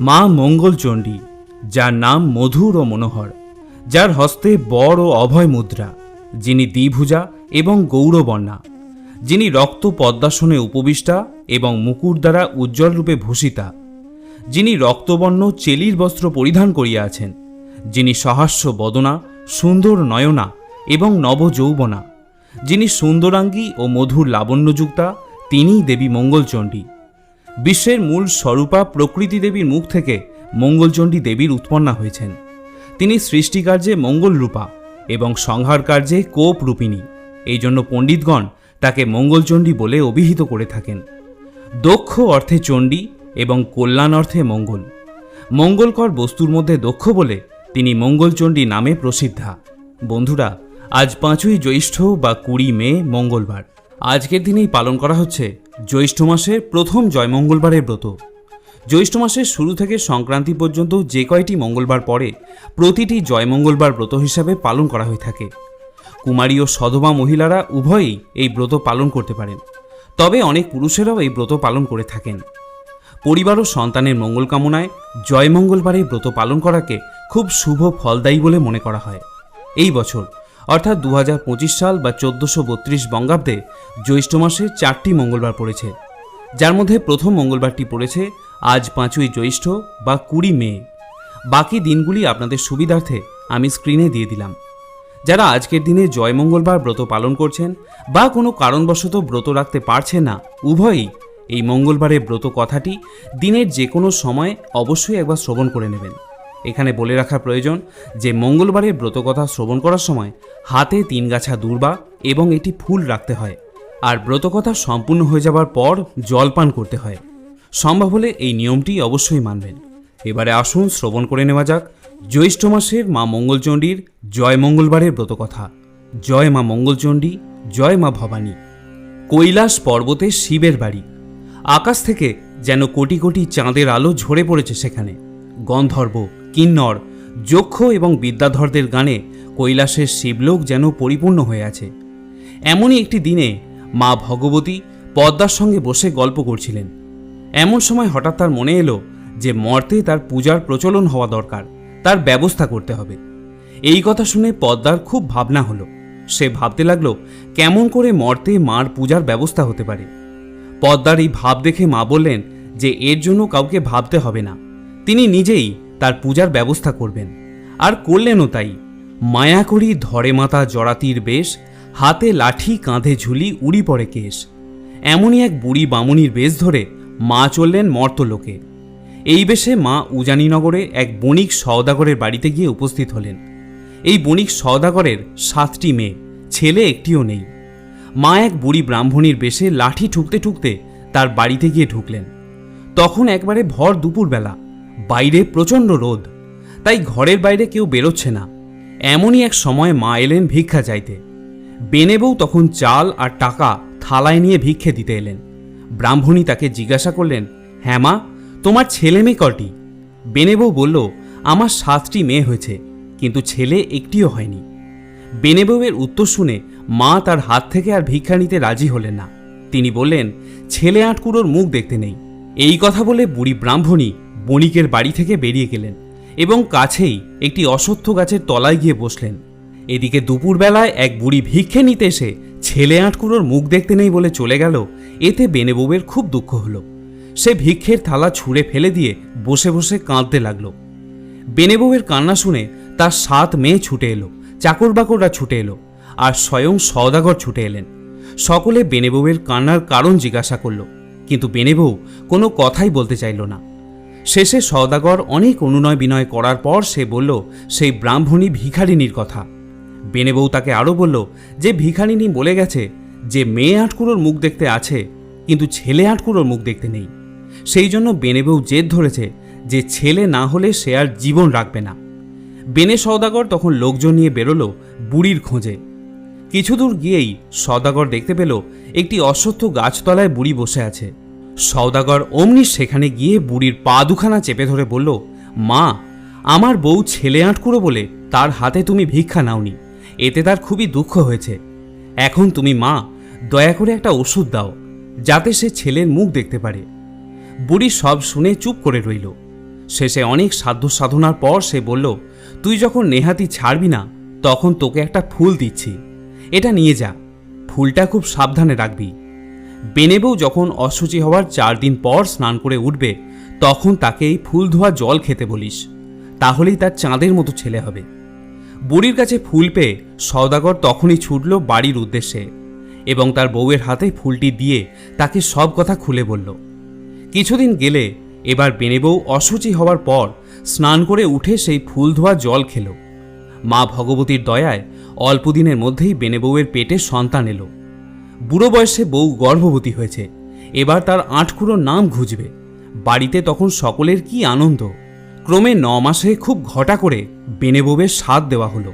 মা মঙ্গলচণ্ডী, যার নাম মধুর ও মনোহর, যার হস্তে বড় ও অভয় মুদ্রা, যিনি দ্বিভুজা এবং গৌরবর্ণা, যিনি রক্ত পদ্মাসনে উপবিষ্টা এবং মুকুর দ্বারা উজ্জ্বল রূপে ভূষিতা, যিনি রক্তবর্ণ চেলির বস্ত্র পরিধান করিয়া আছেন, যিনি সহাস্য বদনা, সুন্দর নয়না এবং নবযৌবনা, যিনি সুন্দরাঙ্গী ও মধুর লাবণ্যযুক্তা, তিনিই দেবী মঙ্গলচণ্ডী। বিশ্বের মূল স্বরূপা প্রকৃতি দেবীর মুখ থেকে মঙ্গলচণ্ডী দেবীর উৎপন্না হয়েছেন। তিনি সৃষ্টিকার্যে মঙ্গল রূপা এবং সংহার কার্যে কোপ রূপিণী এই জন্য পণ্ডিতগণ তাকে মঙ্গলচণ্ডী বলে অভিহিত করে থাকেন। দক্ষ অর্থে চণ্ডী এবং কল্যাণ অর্থে মঙ্গল। মঙ্গলকর বস্তুর মধ্যে দক্ষ বলে তিনি মঙ্গলচণ্ডী নামে প্রসিদ্ধা। বন্ধুরা, আজ পাঁচই জ্যৈষ্ঠ বা কুড়ি মে মঙ্গলবার। আজকের দিনেই পালন করা হচ্ছে জ্যৈষ্ঠ মাসের প্রথম জয়মঙ্গলবারের ব্রত। জ্যৈষ্ঠ মাসের শুরু থেকে সংক্রান্তি পর্যন্ত যে কয়টি মঙ্গলবার পরে প্রতিটি জয়মঙ্গলবার ব্রত হিসাবে পালন করা হয়ে থাকে। কুমারী ও সধবা মহিলারা উভয়ই এই ব্রত পালন করতে পারেন। তবে অনেক পুরুষেরাও এই ব্রত পালন করে থাকেন। পরিবার ও সন্তানের মঙ্গল কামনায় জয়মঙ্গলবারে ব্রত পালন করাকে খুব শুভ ফলদায়ী বলে মনে করা হয়। এই বছর অর্থাৎ দু হাজার পঁচিশ সাল বা চোদ্দোশো বত্রিশ বঙ্গাব্দে জ্যৈষ্ঠ মাসে চারটি মঙ্গলবার পড়েছে। যার মধ্যে প্রথম মঙ্গলবারটি পড়েছে আজ পাঁচই জ্যৈষ্ঠ বা কুড়ি মে। বাকি দিনগুলি আপনাদের সুবিধার্থে আমি স্ক্রিনে দিয়ে দিলাম। যারা আজকের দিনে জয়মঙ্গলবার ব্রত পালন করছেন বা কোনো কারণবশত ব্রত রাখতে পারছে না, উভয়ই এই মঙ্গলবারের ব্রত কথাটি দিনের যে কোনো সময় অবশ্যই একবার শ্রবণ করে নেবেন। এখানে বলে রাখা প্রয়োজন যে মঙ্গলবারের ব্রতকথা শ্রবণ করার সময় হাতে তিন গাছা দূর্বা এবং এটি ফুল রাখতে হয়। আর ব্রতকথা সম্পূর্ণ হয়ে যাবার পর জল পান করতে হয়। সম্ভব হলে এই নিয়মটি অবশ্যই মানবেন। এবারে আসুন শ্রবণ করে নেওয়া যাক। জ্যৈষ্ঠ মাসের মা মঙ্গলচণ্ডীর জয় মঙ্গলবারের ব্রতকথা। জয় মা মঙ্গলচণ্ডী, জয় মা ভবানী। কৈলাস পর্বতে শিবের বাড়ি। আকাশ থেকে যেন কোটি কোটি চাঁদের আলো ঝরে পড়েছে সেখানে। গন্ধর্ব কিন্নর, যক্ষ এবং বিদ্যাধরদের গানে কৈলাসের শিবলোক যেন পরিপূর্ণ হয়ে আছে। এমনই একটি দিনে মা ভগবতী পদ্মার সঙ্গে বসে গল্প করছিলেন। এমন সময় হঠাৎ তার মনে এলো যে মর্তে তার পূজার প্রচলন হওয়া দরকার, তার ব্যবস্থা করতে হবে। এই কথা শুনে পদ্মার খুব ভাবনা হলো। সে ভাবতে লাগল কেমন করে মর্তে মার পূজার ব্যবস্থা হতে পারে। পদ্মার এই ভাব দেখে মা বললেন যে এর জন্য কাউকে ভাবতে হবে না। তিনি নিজেই তার পূজার ব্যবস্থা করবেন। আর করলেনও তাই। মায়া করি ধরে মাতা জড়াতির বেশ, হাতে লাঠি কাঁধে ঝুলি উড়ি পড়ে কেশ। এমনই এক বুড়ি বামুনির বেশ ধরে মা চললেন মর্তলোকে এই বেশে মা উজানিনগরে এক বণিক সওদাগরের বাড়িতে গিয়ে উপস্থিত হলেন। এই বণিক সওদাগরের সাতটি মেয়ে, ছেলে একটিও নেই। মা এক বুড়ি ব্রাহ্মণীর বেশে লাঠি ঠুকতে ঠুকতে তার বাড়িতে গিয়ে ঢুকলেন। তখন একবারে ভর দুপুরবেলা বাইরে প্রচণ্ড রোদ, তাই ঘরের বাইরে কেউ বেরোচ্ছে না। এমনই এক সময় মা এলেন ভিক্ষা চাইতে। বেনে বউ তখন চাল আর টাকা থালায় নিয়ে ভিক্ষে দিতে এলেন। ব্রাহ্মণী তাকে জিজ্ঞাসা করলেন হ্যাঁ মা, তোমার ছেলে মেয়ে কটি? বেনে বউ বলল, আমার সাতটি মেয়ে হয়েছে, কিন্তু ছেলে একটিও হয়নি। বেনে বউয়ের উত্তর শুনে মা তার হাত থেকে আর ভিক্ষা নিতে রাজি হলেন না। তিনি বললেন, ছেলে আটকুড়োর মুখ দেখতে নেই। এই কথা বলে বুড়ি ব্রাহ্মণী বণিকের বাড়ি থেকে বেরিয়ে গেলেন এবং কাছেই একটি অশ্বত্থ গাছের তলায় গিয়ে বসলেন। এদিকে দুপুরবেলায় এক বুড়ি ভিক্ষে নিতে এসে ছেলে আটকুড়োর মুখ দেখতে নেই বলে চলে গেল। এতে বেনেবউয়ের খুব দুঃখ হলো। সে ভিক্ষের থালা ছুঁড়ে ফেলে দিয়ে বসে বসে কাঁদতে লাগল। বেনেবউয়ের কান্না শুনে তার সাত মেয়ে ছুটে এলো চাকর বাকররা ছুটে এলো আর স্বয়ং সওদাগর ছুটে এলেন। সকলে বেনেবউয়ের কান্নার কারণ জিজ্ঞাসা করল, কিন্তু বেনেবউ কোনো কথাই বলতে চাইল না। শেষে সওদাগর অনেক অনুনয় বিনয় করার পর সে বলল, সেই ব্রাহ্মণী ভিখারিনীর কথা। বেনেবউ তাকে আরও বলল, যে ভিখারিনী বলে গেছে যে মেয়ে আটকুড়োর মুখ দেখতে আছে, কিন্তু ছেলে আটকুড়োর মুখ দেখতে নেই। সেই জন্য বেনেবউ জেদ ধরেছে যে ছেলে না হলে সে আর জীবন রাখবে না। বেনে সওদাগর তখন লোকজন নিয়ে বেরোলো বুড়ির খোঁজে। কিছু দূর গিয়েই সওদাগর দেখতে পেল, একটি অশ্বত্থ গাছতলায় বুড়ি বসে আছে। সওদাগর অমনি সেখানে গিয়ে বুড়ির পা দুখানা চেপে ধরে বলল, মা, আমার বউ ছেলে আটকুড়ো বলে তার হাতে তুমি ভিক্ষা নাওনি। এতে তার খুবই দুঃখ হয়েছে। এখন তুমি মা, দয়া করে একটা ওষুধ দাও, যাতে সে ছেলের মুখ দেখতে পারে। বুড়ি সব শুনে চুপ করে রইল। শেষে অনেক সাধ্য সাধনার পর সে বলল, তুই যখন নেহাতি ছাড়বি না, তখন তোকে একটা ফুল দিচ্ছি। এটা নিয়ে যা। ফুলটা খুব সাবধানে রাখবি। বেনেবউ যখন অশুচি হওয়ার চার দিন পর স্নান করে উঠবে, তখন তাকে এই ফুল ধোয়া জল খেতে বলিস, তাহলেই তার চাঁদের মতো ছেলে হবে। বুড়ির কাছে ফুল পেয়ে সওদাগর তখনই ছুটল বাড়ির উদ্দেশ্যে এবং তার বউয়ের হাতে ফুলটি দিয়ে তাকে সব কথা খুলে বলল। কিছুদিন গেলে এবার বেনেবউ অশুচি হওয়ার পর স্নান করে উঠে সেই ফুল ধোয়া জল খেল। মা ভগবতীর দয়ায় অল্পদিনের মধ্যেই বেনেবউয়ের পেটে সন্তান এলো। বুড়ো বয়সে বউ গর্ভবতী হয়েছে। এবার তার আটকুড়োর নাম ঘুজবে বাড়িতে তখন সকলের কি আনন্দ। ক্রমে ন মাসে খুব ঘটা করে বেনেবউয়ের স্বাদ দেওয়া হলো।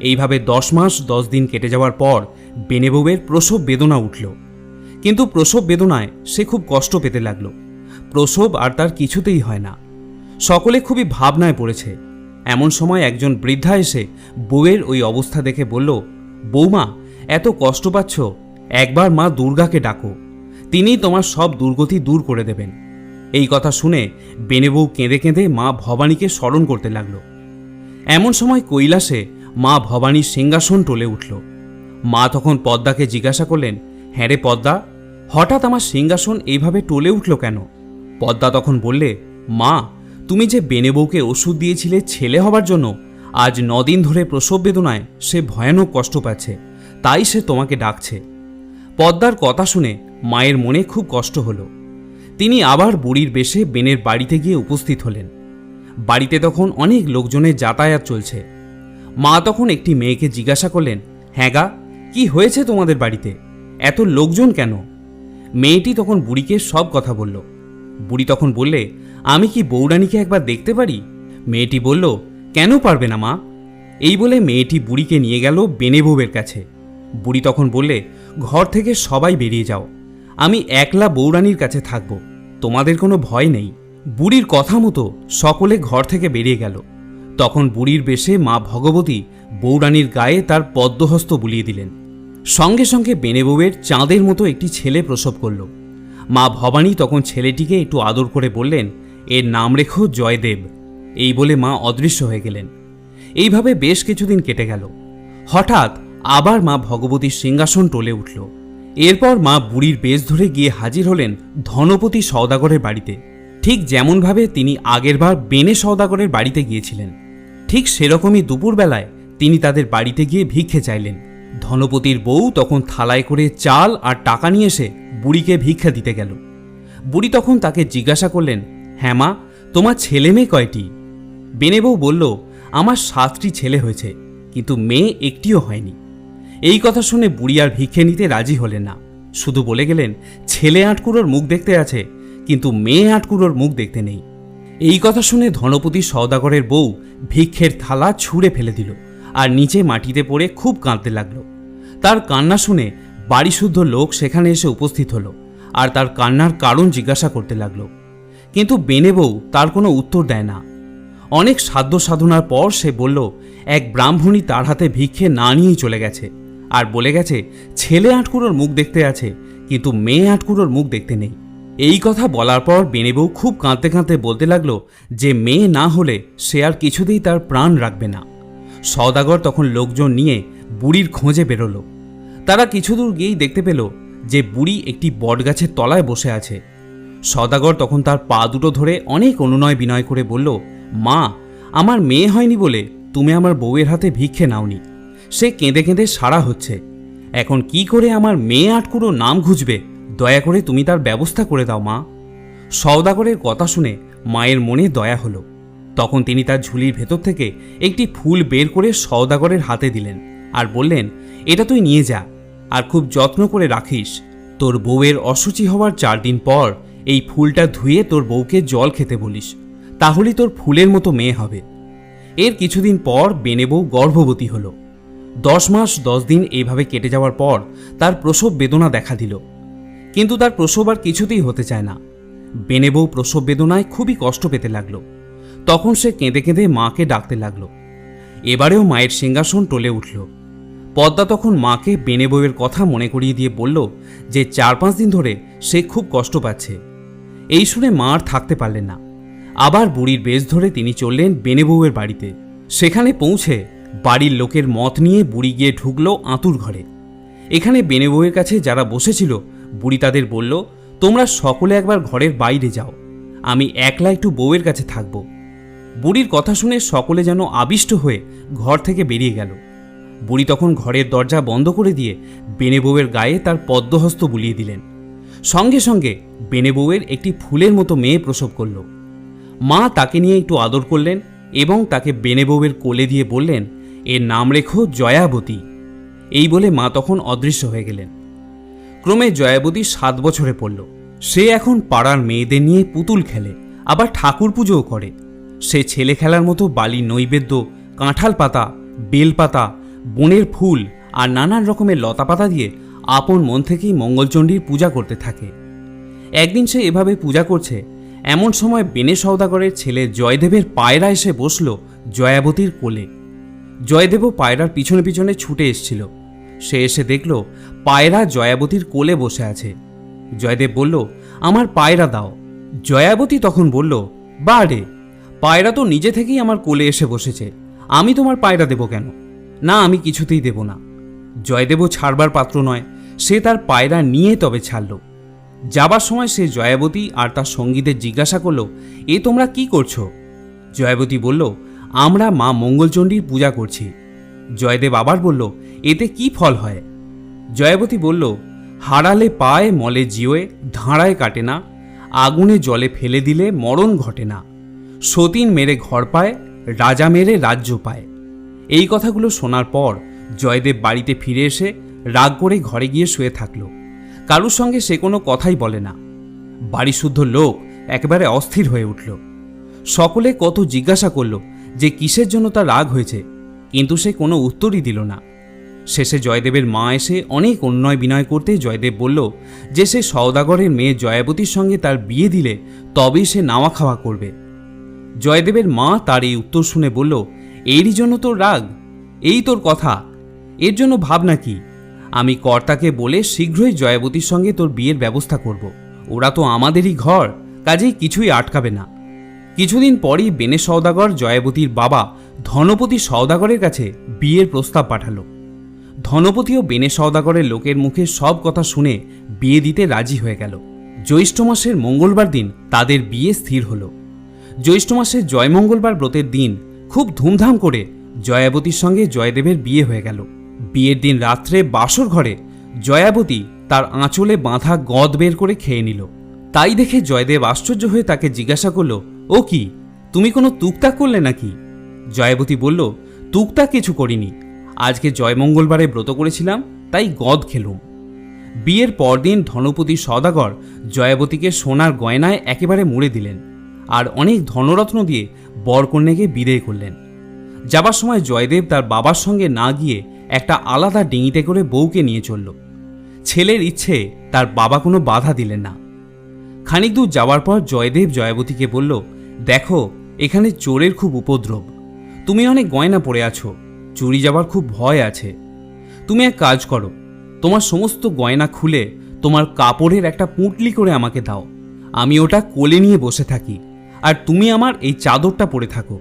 এইভাবে দশ মাস, দশ দিন কেটে যাওয়ার পর বেনেবউয়ের প্রসব বেদনা উঠল। কিন্তু প্রসব বেদনায় সে খুব কষ্ট পেতে লাগল। প্রসব আর তার কিছুতেই হয় না। সকলে খুবই ভাবনায় পড়েছে। এমন সময় একজন বৃদ্ধা এসে বউয়ের ওই অবস্থা দেখে বলল, বৌমা, এত কষ্ট পাচ্ছ একবার মা দুর্গাকে ডাকো, তিনিই তোমার সব দুর্গতি দূর করে দেবেন। এই কথা শুনে বেনেবউ কেঁদে কেঁদে মা ভবানীকে স্মরণ করতে লাগল। এমন সময় কৈলাসে মা ভবানীর সিংহাসন টলে উঠল। মা তখন পদ্মাকে জিজ্ঞাসা করলেন হ্যাঁ রে পদ্মা, হঠাৎ আমার সিংহাসন এইভাবে টলে উঠল কেন? পদ্মা তখন বললে, মা, তুমি যে বেনেবউকে ওষুধ দিয়েছিলে ছেলে হবার জন্য, আজ নদিন ধরে প্রসব বেদনায় সে ভয়ানক কষ্ট পাচ্ছে, তাই সে তোমাকে ডাকছে। পদ্মার কথা শুনে মায়ের মনে খুব কষ্ট হলো। তিনি আবার বুড়ির বেশে বেনের বাড়িতে গিয়ে উপস্থিত হলেন। বাড়িতে তখন অনেক লোকজনের যাতায়াত চলছে। মা তখন একটি মেয়েকে জিজ্ঞাসা করলেন হ্যাঁ গা, কি হয়েছে তোমাদের বাড়িতে? এত লোকজন কেন? মেয়েটি তখন বুড়িকে সব কথা বলল। বুড়ি তখন বললে, আমি কি বৌরানীকে একবার দেখতে পারি? মেয়েটি বলল, কেন পারবে না মা? এই বলে মেয়েটি বুড়িকে নিয়ে গেল বেনেবউয়ের কাছে। বুড়ি তখন বললে, ঘর থেকে সবাই বেরিয়ে যাও। আমি একলা বৌরানীর কাছে থাকব। তোমাদের কোনো ভয় নেই। বুড়ির কথা মতো সকলে ঘর থেকে বেরিয়ে গেল। তখন বুড়ির বেশে মা ভগবতী বৌরানীর গায়ে তার পদ্মহস্ত বুলিয়ে দিলেন। সঙ্গে সঙ্গে বেনেবউয়ের চাঁদের মতো একটি ছেলে প্রসব করল। মা ভবানী তখন ছেলেটিকে একটু আদর করে বললেন, এর নাম রেখো জয়দেব। এই বলে মা অদৃশ্য হয়ে গেলেন। এইভাবে বেশ কিছুদিন কেটে গেল। হঠাৎ আবার মা ভগবতীর সিংহাসন টলে উঠল। এরপর মা বুড়ির বেশ ধরে গিয়ে হাজির হলেন ধনপতি সওদাগরের বাড়িতে। ঠিক যেমনভাবে তিনি আগেরবার বেনে সওদাগরের বাড়িতে গিয়েছিলেন, ঠিক সেরকমই দুপুরবেলায় তিনি তাদের বাড়িতে গিয়ে ভিক্ষে চাইলেন। ধনপতির বউ তখন থালায় করে চাল আর টাকা নিয়ে এসে বুড়িকে ভিক্ষা দিতে গেল। বুড়ি তখন তাকে জিজ্ঞাসা করলেন হ্যাঁ মা, তোমার ছেলে মেয়ে কয়টি? বেনেবউ বলল, আমার সাতটি ছেলে হয়েছে, কিন্তু মেয়ে একটিও হয়নি। এই কথা শুনে বুড়ি আর ভিক্ষে নিতে রাজি হলেন না। শুধু বলে গেলেন, ছেলে আটকুড়োর মুখ দেখতে আছে, কিন্তু মেয়ে আটকুড়োর মুখ দেখতে নেই। এই কথা শুনে ধনপতি সওদাগরের বউ ভিক্ষের থালা ছুঁড়ে ফেলে দিল আর নিচে মাটিতে পড়ে খুব কাঁদতে লাগল। তার কান্না শুনে বাড়িশুদ্ধ লোক সেখানে এসে উপস্থিত হলো আর তার কান্নার কারণ জিজ্ঞাসা করতে লাগল। কিন্তু বেনে বউ তার কোনো উত্তর দেয় না। অনেক সাধ্য সাধনার পর সে বলল, এক ব্রাহ্মণী তার হাতে ভিক্ষে না নিয়েই চলে গেছে। আর বলে গেছে, ছেলে আটকুড়োর মুখ দেখতে আছে, কিন্তু মেয়ে আটকুড়োর মুখ দেখতে নেই। এই কথা বলার পর বেনেবউ খুব কাঁদতে কাঁদতে বলতে লাগল যে মেয়ে না হলে সে আর কিছুতেই তার প্রাণ রাখবে না। সওদাগর তখন লোকজন নিয়ে বুড়ির খোঁজে বেরোলো। তারা কিছু দূর গিয়েই দেখতে পেল যে বুড়ি একটি বটগাছের তলায় বসে আছে। সদাগর তখন তার পা দুটো ধরে অনেক অনুনয় বিনয় করে বলল, মা, আমার মেয়ে হয়নি বলে তুমি আমার বউয়ের হাতে ভিক্ষে নাওনি। সে কেঁদে কেঁদে সারা হচ্ছে। এখন কি করে আমার মেয়ে আটকুরো নাম ঘুচবে? দয়া করে তুমি তার ব্যবস্থা করে দাও, মা। সওদাগরের কথা শুনে মায়ের মনে দয়া হলো। তখন তিনি তার ঝুলির ভেতর থেকে একটি ফুল বের করে সওদাগরের হাতে দিলেন আর বললেন, এটা তুই নিয়ে যা আর খুব যত্ন করে রাখিস। তোর বউয়ের অসুচি হওয়ার চার দিন পর এই ফুলটা ধুয়ে তোর বউকে জল খেতে বলিস। তাহলেই তোর ফুলের মতো মেয়ে হবে। এর কিছুদিন পর বেনে বউ গর্ভবতী হলো। দশ মাস দশ দিন এইভাবে কেটে যাওয়ার পর তার প্রসব বেদনা দেখা দিল। কিন্তু তার প্রসব আর কিছুতেই হতে চায় না। বেনে বউ প্রসব বেদনায় খুবই কষ্ট পেতে লাগল। তখন সে কেঁদে কেঁদে মাকে ডাকতে লাগল। এবারেও মায়ের সিংহাসন টলে উঠল। পদ্মা তখন মাকে বেনে বউয়ের কথা মনে করিয়ে দিয়ে বলল যে চার পাঁচ দিন ধরে সে খুব কষ্ট পাচ্ছে। এই শুনে মা আর থাকতে পারলেন না। আবার বুড়ির বেশ ধরে তিনি চললেন বেনে বউয়ের বাড়িতে। সেখানে পৌঁছে বাড়ির লোকের মত নিয়ে বুড়ি গিয়ে ঢুকলো আঁতুর ঘরে। এখানে বেনে বউয়ের কাছে যারা বসেছিল, বুড়ি তাদের বলল, তোমরা সকলে একবার ঘরের বাইরে যাও, আমি একলা একটু বউয়ের কাছে থাকব। বুড়ির কথা শুনে সকলে যেন আবিষ্ট হয়ে ঘর থেকে বেরিয়ে গেল। বুড়ি তখন ঘরের দরজা বন্ধ করে দিয়ে বেনে বউয়ের গায়ে তার পদ্মহস্ত বুলিয়ে দিলেন। সঙ্গে সঙ্গে বেনে বউয়ের একটি ফুলের মতো মেয়ে প্রসব করল। মা তাকে নিয়ে একটু আদর করলেন এবং তাকে বেনে বউয়ের কোলে দিয়ে বললেন এর নাম রেখো জয়াবতী। এই বলে মা তখন অদৃশ্য হয়ে গেলেন। ক্রমে জয়াবতী সাত বছরে পড়ল। সে এখন পাড়ার মেয়েদের নিয়ে পুতুল খেলে, আবার ঠাকুর পুজোও করে। সে ছেলে খেলার মতো বালি নৈবেদ্য, কাঁঠাল পাতা বেলপাতা বনের ফুল আর নানান রকমের লতা পাতা দিয়ে আপন মন থেকেই মঙ্গলচণ্ডীর পূজা করতে থাকে। একদিন সে এভাবে পূজা করছে, এমন সময় বেনে সওদাগরের ছেলে জয়দেবের পায়রা এসে বসল জয়াবতীর কোলে। জয়দেবও পায়রার পিছনে পিছনে ছুটে এসছিল। সে এসে দেখল পায়রা জয়াবতীর কোলে বসে আছে। জয়দেব বলল, আমার পায়রা দাও। জয়াবতী তখন বলল বা রে পায়রা তো নিজে থেকেই আমার কোলে এসে বসেছে। আমি তোমার পায়রা দেব কেন? না, আমি কিছুতেই দেব না। জয়দেবও ছাড়বার পাত্র নয়, সে তার পায়রা নিয়ে তবে ছাড়ল। যাবার সময় সে জয়াবতী আর তার সঙ্গীদের জিজ্ঞাসা করল, এ তোমরা কি করছ? জয়াবতী বলল আমরা মা মঙ্গলচণ্ডীর পূজা করছি। জয়দেব আবার বলল, এতে কি ফল হয়? জয়াবতী বলল, হারালে পায় মলে জিওয়ে, ধাঁড়ায় কাটে না, আগুনে জলে ফেলে দিলে মরণ ঘটে না। সতীন মেরে ঘর পায়, রাজা মেরে রাজ্য পায়। এই কথাগুলো শোনার পর জয়দেব বাড়িতে ফিরে এসে রাগ করে ঘরে গিয়ে শুয়ে থাকল। কারুর সঙ্গে সে কোনো কথাই বলে না। বাড়িশুদ্ধ লোক একেবারে অস্থির হয়ে উঠল। সকলে কত জিজ্ঞাসা করল যে কিসের জন্য তার রাগ হয়েছে, কিন্তু সে কোনো উত্তরই দিল না। শেষে জয়দেবের মা এসে অনেক অন্যয় বিনয় করতে জয়দেব বলল, যে সে সওদাগরের মেয়ে জয়াবতীর সঙ্গে তার বিয়ে দিলে, তবেই সে নাওয়া খাওয়া করবে। জয়দেবের মা তার এই উত্তর শুনে বলল, এরই জন্য তোর রাগ? এই তোর কথা? এর জন্য ভাবনা কি? আমি কর্তাকে বলে শীঘ্রই জয়াবতীর সঙ্গে তোর বিয়ের ব্যবস্থা করব। ওরা তো আমাদেরই ঘর, কাজেই কিছুই আটকাবে না। কিছুদিন পরই বেনে সওদাগর, জয়াবতীর বাবা ধনপতি সওদাগরের কাছে বিয়ের প্রস্তাব পাঠালো। ধনপতিও বেনে সওদাগরের লোকের মুখে সব কথা শুনে বিয়ে দিতে রাজি হয়ে গেল। জ্যৈষ্ঠ মাসের মঙ্গলবার দিন তাদের বিয়ে স্থির হলো। জ্যৈষ্ঠ মাসের জয়মঙ্গলবার ব্রতের দিন খুব ধুমধাম করে জয়াবতীর সঙ্গে জয়দেবের বিয়ে হয়ে গেল। বিয়ের দিন রাত্রে বাসর ঘরে জয়াবতী তার আঁচলে বাঁধা গদ বের করে খেয়ে নিল। তাই দেখে জয়দেব আশ্চর্য হয়ে তাকে জিজ্ঞাসা করল ও কি, তুমি কোনো তুকতাক করলে নাকি? জয়াবতী বলল তুকতাক কিছু করিনি। আজকে জয়মঙ্গলবারে ব্রত করেছিলাম, তাই গদ খেলুম। বিয়ের পরদিন ধনপতি সদাগর জয়াবতীকে সোনার গয়নায় একেবারে মুড়ে দিলেন আর অনেক ধনরত্ন দিয়ে বরকন্যাকে বিদায় করলেন। যাবার সময় জয়দেব তার বাবার সঙ্গে না গিয়ে একটা আলাদা ডিঙিতে করে বউকে নিয়ে চলল। ছেলের ইচ্ছে তার বাবা কোনো বাধা দিলেন না। খানিক দূর যাওয়ার পর জয়দেব জয়াবতীকে বলল দেখো, এখানে চোরের খুব উপদ্রব। তুমি অনেক গয়না পড়ে আছো, চুরি যাবার খুব ভয় আছে। তুমি এক কাজ করো, তোমার সমস্ত গয়না খুলে তোমার কাপড়ের একটা পুঁটলি করে আমাকে দাও। আমি ওটা কোলে নিয়ে বসে থাকি, আর তুমি আমার এই চাদরটা পরে থাকো।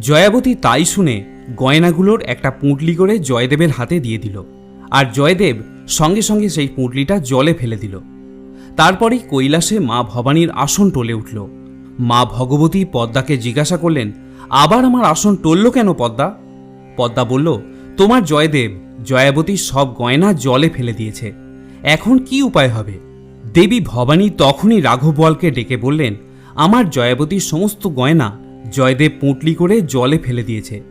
জয়াবতী তাই শুনে গয়নাগুলোর একটা পুঁটলি করে জয়দেবের হাতে দিয়ে দিল, আর জয়দেব সঙ্গে সঙ্গে সেই পুঁটলিটা জলে ফেলে দিল। তারপরেই কৈলাসে মা ভবানীর আসন টলে উঠল। মা ভগবতী পদ্মাকে জিজ্ঞাসা করলেন, আবার আমার আসন টলল কেন পদ্মা? পদ্মা বলল, তোমার জয়দেব জয়াবতীর সব গয়না জলে ফেলে দিয়েছে। এখন কি উপায় হবে? দেবী ভবানী তখনই রাঘবওয়ালকে ডেকে বললেন, আমার জয়াবতীর সমস্ত গয়না জয়দেব পুঁটলি করে জলে ফেলে দিয়েছে।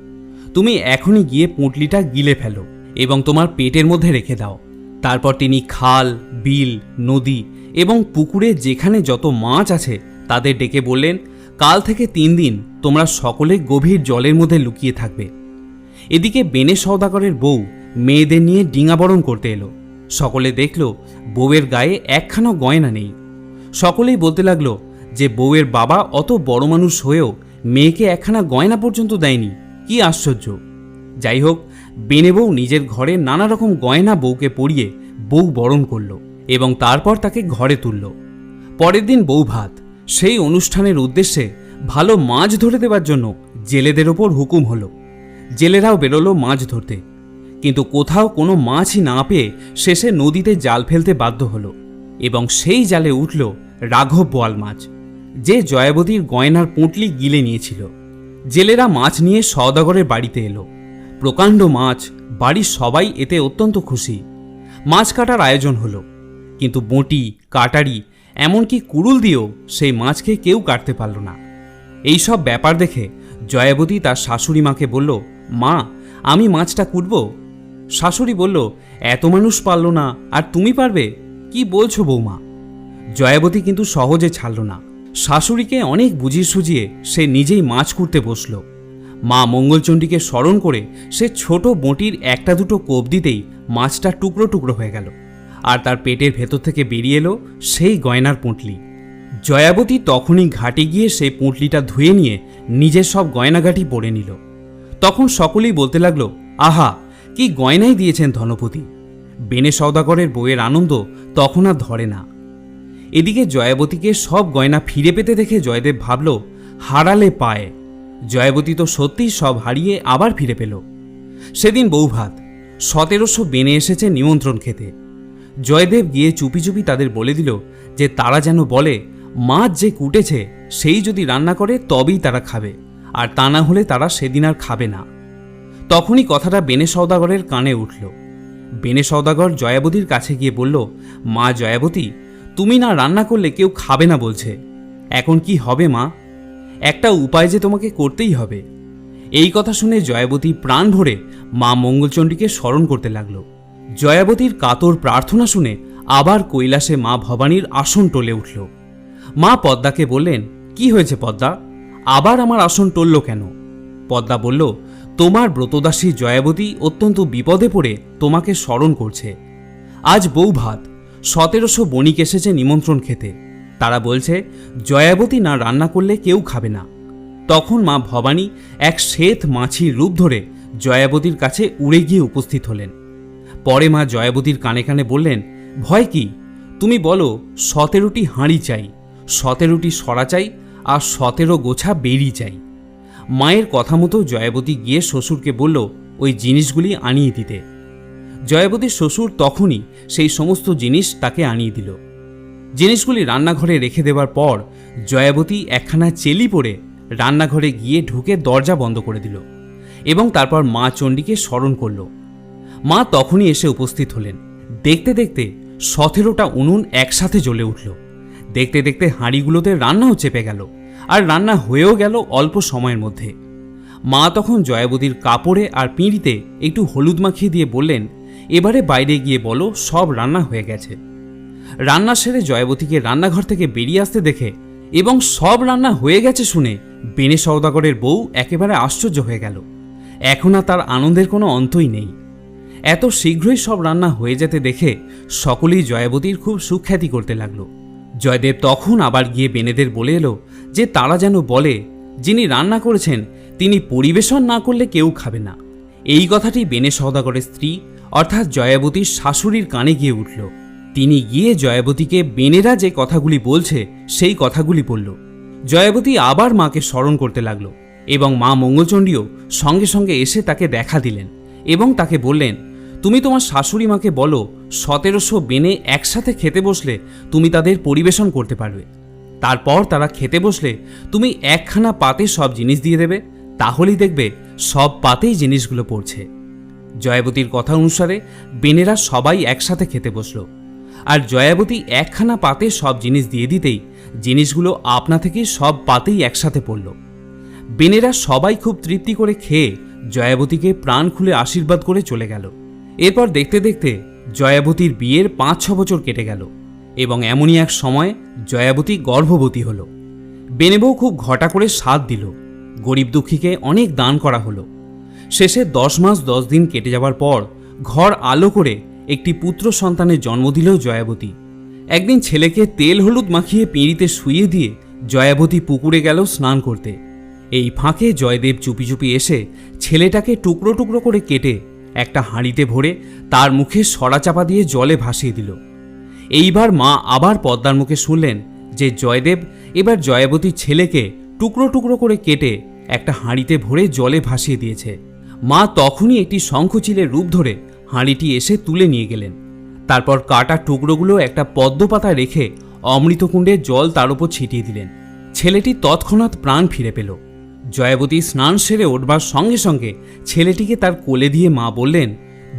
তুমি এখনই গিয়ে পুঁটলিটা গিলে ফেলো এবং তোমার পেটের মধ্যে রেখে দাও। তারপর তিনি খাল, বিল, নদী এবং পুকুরে যেখানে যত মাছ আছে তাদের ডেকে বললেন, কাল থেকে তিন দিন তোমরা সকলে গভীর জলের মধ্যে লুকিয়ে থাকবে। এদিকে বেনে সওদাগরের বউ মেয়েদের নিয়ে ডিঙাবরণ করতে এলো। সকলে দেখল বউয়ের গায়ে একখানা গয়না নেই। সকলেই বলতে লাগল যে বউয়ের বাবা অত বড় মানুষ হয়েও মেয়েকে একখানা গয়না পর্যন্ত দেয়নি। কি আশ্চর্য! যাই হোক বেনে বউ নিজের ঘরে নানা রকম গয়না বউকে পরিয়ে বউ বরণ করল এবং তারপর তাকে ঘরে তুলল। পরের দিন বউ ভাত সেই অনুষ্ঠানের উদ্দেশ্যে ভালো মাছ ধরে দেবার জন্য জেলেদের ওপর হুকুম হলো। জেলেরাও বেরোলো মাছ ধরতে। কিন্তু কোথাও কোনো মাছই না পেয়ে শেষে নদীতে জাল ফেলতে বাধ্য হলো এবং সেই জালে উঠল রাঘব বোয়াল মাছ, যে জয়াবতীর গয়নার পুঁটলি গিলে নিয়েছিল। জেলেরা মাছ নিয়ে সওদাগরের বাড়িতে এলো। প্রকাণ্ড মাছ, বাড়ির সবাই এতে অত্যন্ত খুশি। মাছ কাটার আয়োজন হলো, কিন্তু বঁটি, কাটারি এমনকি কুড়ুল দিয়েও সেই মাছকে কেউ কাটতে পারল না। এই সব ব্যাপার দেখে জয়াবতী তার শাশুড়ি মাকে বলল, মা, আমি মাছটা কুটব? শাশুড়ি বলল, এত মানুষ পারল না, আর তুমি পারবে? কি বলছো বৌমা? জয়াবতী কিন্তু সহজে ছাড়ল না। শাশুড়িকে অনেক বুঝিয়ে সুজিয়ে সে নিজেই মাছ কুটতে বসল। মা মঙ্গলচণ্ডীকে স্মরণ করে সে ছোট বঁটির একটা দুটো কোপ দিতেই মাছটা টুকরো টুকরো হয়ে গেল। আর তার পেটের ভেতর থেকে বেরিয়ে এলো সেই গয়নার পুঁটলি। জয়াবতী তখনই ঘাটে গিয়ে সেই পুঁটলিটা ধুয়ে নিয়ে নিজের সব গয়নাঘাটি পরে নিল। তখন সকলেই বলতে লাগল, আহা, কি গয়নাই দিয়েছেন ধনপতি। বেনে সওদাগরের বইয়ের আনন্দ তখন আর ধরে না। এদিকে জয়াবতীকে সব গয়না ফিরে পেতে দেখে জয়দেব ভাবল, হারালে পায়। জয়াবতী তো সত্যিই সব হারিয়ে আবার ফিরে পেল। সেদিন বৌভাত, সতেরোশো বেনে এসেছে নিমন্ত্রণ খেতে। জয়দেব গিয়ে চুপি চুপি তাদের বলে দিল যে তারা যেন বলে, মাছ যে কুটেছে, সেই যদি রান্না করে তবেই তারা খাবে, আর তা না হলে তারা সেদিন আর খাবে না। তখনই কথাটা বেনে সৌদাগরের কানে উঠল। বেনে সওদাগর জয়াবতীর কাছে গিয়ে বলল, মা জয়াবতী, তুমি না রান্না করলে কেউ খাবে না বলছে। এখন কি হবে মা? একটা উপায় যে তোমাকে করতেই হবে। এই কথা শুনে জয়াবতী প্রাণ ভরে মা মঙ্গলচণ্ডীকে স্মরণ করতে লাগল। জয়াবতীর কাতর প্রার্থনা শুনে আবার কৈলাসে মা ভবানীর আসন টলে উঠল। মা পদ্মাকে বললেন, কি হয়েছে পদ্মা? আবার আমার আসন টলল কেন? পদ্মা বলল, তোমার ব্রতদাসী জয়াবতী অত্যন্ত বিপদে পড়ে তোমাকে স্মরণ করছে। আজ বউ ভাত সতেরোশো বণিক এসেছে নিমন্ত্রণ খেতে। তারা বলছে, জয়াবতী না রান্না করলে কেউ খাবে না। তখন মা ভবানী এক শ্বেত মাছির রূপ ধরে জয়াবতীর কাছে উড়ে গিয়ে উপস্থিত হলেন। পরে মা জয়াবতীর কানে কানে বললেন, ভয় কি? তুমি বলো, সতেরোটি হাঁড়ি চাই, সতেরোটি সরা চাই আর সতেরো গোছা বেরি চাই। মায়ের কথা মতো জয়াবতী গিয়ে শ্বশুরকে বলল, ওই জিনিসগুলি আনিয়ে দিতে। জয়াবতীর শ্বশুর তখনই সেই সমস্ত জিনিস তাকে আনিয়ে দিল। জিনিসগুলি রান্নাঘরে রেখে দেওয়ার পর জয়াবতী একখানা চেলি পরে রান্নাঘরে গিয়ে ঢুকে দরজা বন্ধ করে দিল এবং তারপর মা চণ্ডীকে স্মরণ করল। মা তখনই এসে উপস্থিত হলেন। দেখতে দেখতে সতেরোটা উনুন একসাথে জ্বলে উঠল। দেখতে দেখতে হাঁড়িগুলোতে রান্নাও চেপে গেল আর রান্না হয়েও গেল অল্প সময়ের মধ্যে। মা তখন জয়াবতীর কাপড়ে আর পিঁড়িতে একটু হলুদ মাখিয়ে দিয়ে বললেন, এবারে বাইরে গিয়ে বলো, সব রান্না হয়ে গেছে। রান্না সেরে জয়াবতীকে রান্নাঘর থেকে বেরিয়ে আসতে দেখে এবং সব রান্না হয়ে গেছে শুনে বেনে সওদাগরের বউ একেবারে আশ্চর্য হয়ে গেল। এখন আর তার আনন্দের কোনো অন্তই নেই। এত শীঘ্রই সব রান্না হয়ে যেতে দেখে সকলেই জয়াবতীর খুব সুখ্যাতি করতে লাগল। জয়দেব তখন আবার গিয়ে বেনেদের বলে এলো যে তারা যেন বলে, যিনি রান্না করেছেন, তিনি পরিবেশন না করলে কেউ খাবে না। এই কথাটি বেনে সওদাগরের স্ত্রী, অর্থাৎ জয়াবতীর শাশুড়ির কানে গিয়ে উঠল। তিনি গিয়ে জয়াবতীকে বেনেরা যে কথাগুলি বলছে, সেই কথাগুলি বলল। জয়াবতী আবার মাকে স্মরণ করতে লাগল এবং মা মঙ্গলচণ্ডীও সঙ্গে সঙ্গে এসে তাকে দেখা দিলেন এবং তাকে বললেন তুমি তোমার শাশুড়ি মাকে বলো, সতেরোশো বেনে একসাথে খেতে বসলে তুমি তাদের পরিবেশন করতে পারবে। তারপর তারা খেতে বসলে তুমি একখানা পাতে সব জিনিস দিয়ে দেবে, তাহলেই দেখবে সব পাতেই জিনিসগুলো পড়ছে। জয়াবতীর কথা অনুসারে বেনেরা সবাই একসাথে খেতে বসল। আর জয়াবতী একখানা পাতে সব জিনিস দিয়ে দিতেই জিনিসগুলো আপনা থেকেই সব পাতেই একসাথে পড়ল। বেনেরা সবাই খুব তৃপ্তি করে খেয়ে জয়াবতীকে প্রাণ খুলে আশীর্বাদ করে চলে গেল। এরপর দেখতে দেখতে জয়াবতীর বিয়ের পাঁচ ছ বছর কেটে গেল এবং এমনই এক সময় জয়াবতী গর্ভবতী হল। বেনেবউ খুব ঘটা করে সাথ দিল। গরিব দুঃখীকে অনেক দান করা হলো। শেষে দশ মাস দশ দিন কেটে যাবার পর ঘর আলো করে একটি পুত্র সন্তানের জন্ম দিল জয়াবতী। একদিন ছেলেকে তেল হলুদ মাখিয়ে পিঁড়িতে শুয়ে দিয়ে জয়াবতী পুকুরে গেল স্নান করতে। এই ফাঁকে জয়দেব চুপি চুপি এসে ছেলেটাকে টুকরো টুকরো করে কেটে একটা হাঁড়িতে ভরে তার মুখে সরা চাপা দিয়ে জলে ভাসিয়ে দিল। এইবার মা আবার পদ্মার মুখে শুনলেন যে জয়দেব এবার জয়াবতীর ছেলেকে টুকরো টুকরো করে কেটে একটা হাঁড়িতে ভরে জলে ভাসিয়ে দিয়েছে। মা তখনই একটি শঙ্খচিলের রূপ ধরে হাঁড়িটি এসে তুলে নিয়ে গেলেন। তারপর কাটা টুকরোগুলো একটা পদ্মপাতা রেখে অমৃতকুণ্ডে জল তার উপর ছিটিয়ে দিলেন। ছেলেটি তৎক্ষণাৎ প্রাণ ফিরে পেল। জয়াবতী স্নান সেরে ওঠবার সঙ্গে সঙ্গে ছেলেটিকে তার কোলে দিয়ে মা বললেন,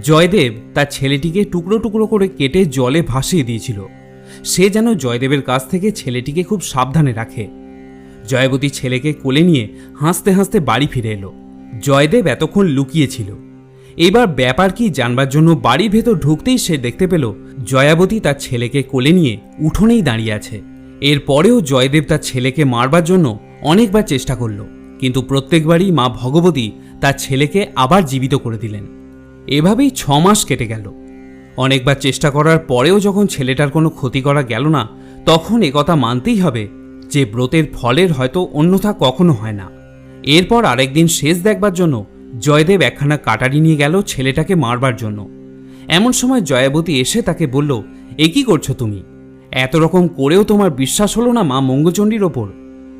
জয়দেব তার ছেলেটিকে টুকরো টুকরো করে কেটে জলে ভাসিয়ে দিয়েছিল। সে যেন জয়দেবের কাছ থেকে ছেলেটিকে খুব সাবধানে রাখে। জয়াবতী ছেলেকে কোলে নিয়ে হাসতে হাসতে বাড়ি ফিরে এলো। জয়দেব এতক্ষণ লুকিয়েছিল এবার ব্যাপার কি জানবার জন্য বাড়ির ভেতর ঢুকতেই সে দেখতে পেল, জয়াবতী তার ছেলেকে কোলে নিয়ে উঠোনেই দাঁড়িয়ে আছে। এরপরেও জয়দেব তার ছেলেকে মারবার জন্য অনেকবার চেষ্টা করল। কিন্তু প্রত্যেকবারই মা ভগবতী তার ছেলেকে আবার জীবিত করে দিলেন। এভাবেই ছ মাস কেটে গেল। অনেকবার চেষ্টা করার পরেও যখন ছেলেটার কোনো ক্ষতি করা গেল না, তখন একথা মানতেই হবে যে ব্রতের ফলের হয়তো অন্যথা কখনো হয় না। এরপর আরেকদিন শেষ দেখবার জন্য জয়দেব একখানা কাটারি নিয়ে গেল ছেলেটাকে মারবার জন্য। এমন সময় জয়াবতী এসে তাকে বলল, এ কি করছ তুমি? এত রকম করেও তোমার বিশ্বাস হলো না মা মঙ্গচণ্ডীর ওপর?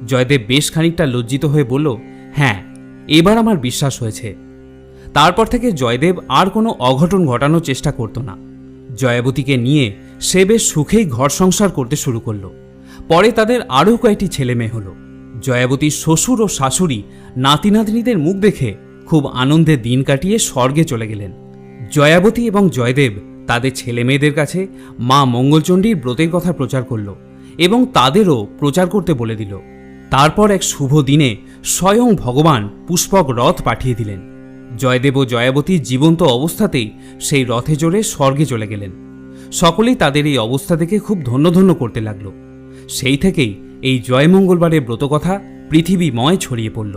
জয়দেব বেশ খানিকটা লজ্জিত হয়ে বলল হ্যাঁ এবার আমার বিশ্বাস হয়েছে। তারপর থেকে জয়দেব আর কোনো অঘটন ঘটানোর চেষ্টা করত না। জয়াবতীকে নিয়ে সে বেশ সুখেই ঘর সংসার করতে শুরু করল। পরে তাদের আরও কয়েকটি ছেলে মেয়ে হলো। জয়াবতীর শ্বশুর ও শাশুড়ি নাতি নাতনিদের মুখ দেখে খুব আনন্দে দিন কাটিয়ে স্বর্গে চলে গেলেন। জয়াবতী এবং জয়দেব তাদের ছেলে মেয়েদের কাছে মা মঙ্গলচণ্ডীর ব্রতের কথা প্রচার করল এবং তাদেরও প্রচার করতে বলে দিল। তারপর এক শুভ দিনে স্বয়ং ভগবান পুষ্পক রথ পাঠিয়ে দিলেন। জয়দেব ও জয়াবতী জীবন্ত অবস্থাতেই সেই রথে চড়ে স্বর্গে চলে গেলেন। সকলেই তাদের এই অবস্থা দেখে খুব ধন্য ধন্য করতে লাগল। সেই থেকেই এই জয়মঙ্গলবারের ব্রতকথা পৃথিবীময় ছড়িয়ে পড়ল।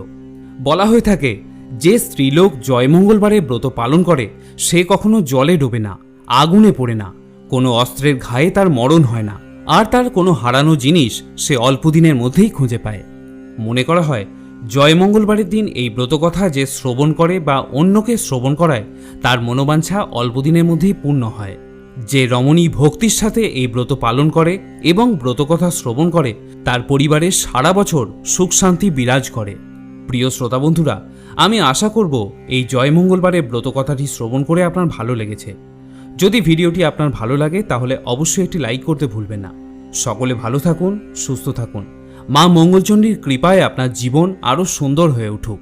বলা হয়ে থাকে, যে স্ত্রীলোক জয়মঙ্গলবারে ব্রত পালন করে, সে কখনো জলে ডোবে না, আগুনে পড়ে না, কোনো অস্ত্রের ঘায়ে তার মরণ হয় না। আর তার কোনো হারানো জিনিস সে অল্প দিনের মধ্যেই খুঁজে পায়। মনে করা হয় জয়মঙ্গলবারের দিন এই ব্রতকথা যে শ্রবণ করে বা অন্যকে শ্রবণ করায়, তার মনোবাঞ্ছা অল্পদিনের মধ্যেই পূর্ণ হয়। যে রমণী ভক্তির সাথে এই ব্রত পালন করে এবং ব্রতকথা শ্রবণ করে, তার পরিবারে সারা বছর সুখ শান্তি বিরাজ করে। প্রিয় শ্রোতা বন্ধুরা, আমি আশা করব এই জয়মঙ্গলবারের ব্রতকথাটি শ্রবণ করে আপনার ভালো লেগেছে। যদি ভিডিওটি আপনার ভালো লাগে, তাহলে অবশ্যই একটি লাইক করতে ভুলবেন না। সকলে ভালো থাকুন, সুস্থ থাকুন। মা মঙ্গলচণ্ডীর কৃপায় আপনার জীবন আরও সুন্দর হয়ে উঠুক।